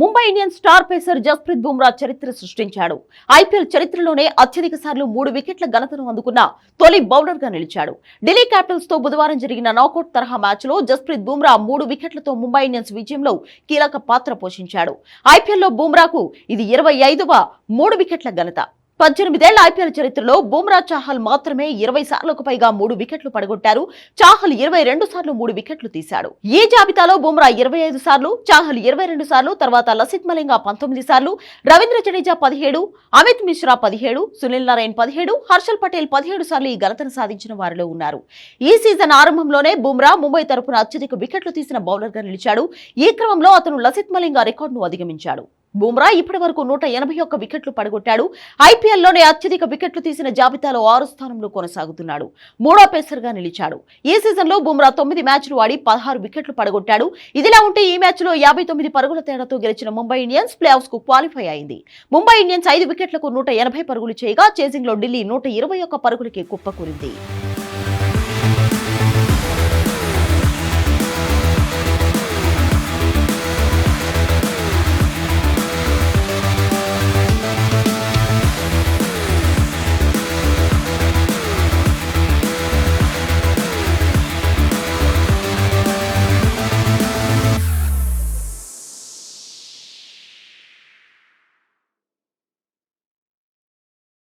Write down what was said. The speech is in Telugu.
Mumbai Indians star pacer Jasprit Bumrah చరిత్ర సృష్టించాడు. ఐపీఎల్ చరిత్రలోనే అత్యధిక సార్లు మూడు వికెట్ల ఘనతను అందుకున్న తొలి బౌలర్గా నిలిచాడు. ఢిల్లీ క్యాపిటల్స్తో బుధవారం జరిగిన నాకౌట్ తరహా మ్యాచ్లో జస్ప్రీత్ బుమ్రా మూడు వికెట్లతో ముంబై ఇండియన్స్ విజయంలో కీలక పాత్ర పోషించాడు. ఐపీఎల్లో బుమ్రాకు ఇది ఇరవై ఐదవ మూడు వికెట్ల ఘనత. పద్దెనిమిదేళ్ళ ఐపీఎల్ చరిత్రలో బుమ్రా చాహల్ మాత్రమే ఇరవై సార్లకు పైగా మూడు వికెట్లు పడగొట్టారు. చాహల్ ఇరవై రెండు సార్లు మూడు వికెట్లు తీశాడు. ఈ జాబితాలో బుమ్రా ఇరవై ఐదు సార్లు చాహల్ ఇరవై రెండు సార్లు తర్వాత లసిత్ మలింగా పంతొమ్మిది సార్లు రవీంద్ర జడేజా పదిహేడు అమిత్ మిశ్రా పదిహేడు సునీల్ నారాయణ్ పదిహేడు హర్షల్ పటేల్ పదిహేడు సార్లు ఈ ఘనతను సాధించిన వారిలో ఉన్నారు. ఈ సీజన్ ఆరంభంలోనే బుమ్రా ముంబై తరపున అత్యధిక వికెట్లు తీసిన బౌలర్గా నిలిచాడు. ఈ క్రమంలో అతను లసిత్ మలింగా రికార్డును అధిగమించాడు. బుమ్రా ఇప్పటి వరకు నూట ఎనభై ఒక్క వికెట్లు పడగొట్టాడు. ఐపీఎల్లోనే అత్యధిక వికెట్లు తీసిన జాబితాలో ఆరు స్థానంలో కొనసాగుతున్నాడు. మూడో పేసర్గా నిలిచాడు. ఈ సీజన్లో బుమ్రా తొమ్మిది మ్యాచ్లు ఆడి పదహారు వికెట్లు పడగొట్టాడు. ఇదిలా ఉంటే ఈ మ్యాచ్లో యాభై తొమ్మిది పరుగుల తేడాతో గెలిచిన ముంబై ఇండియన్స్ ప్లే కు క్వాలిఫై అయింది. ముంబై ఇండియన్స్ ఐదు వికెట్లకు నూట ఎనభై పరుగులు చేయగా చేజింగ్లో ఢిల్లీ నూట ఇరవై ఒక్క పరుగులకి కుప్పకూరింది.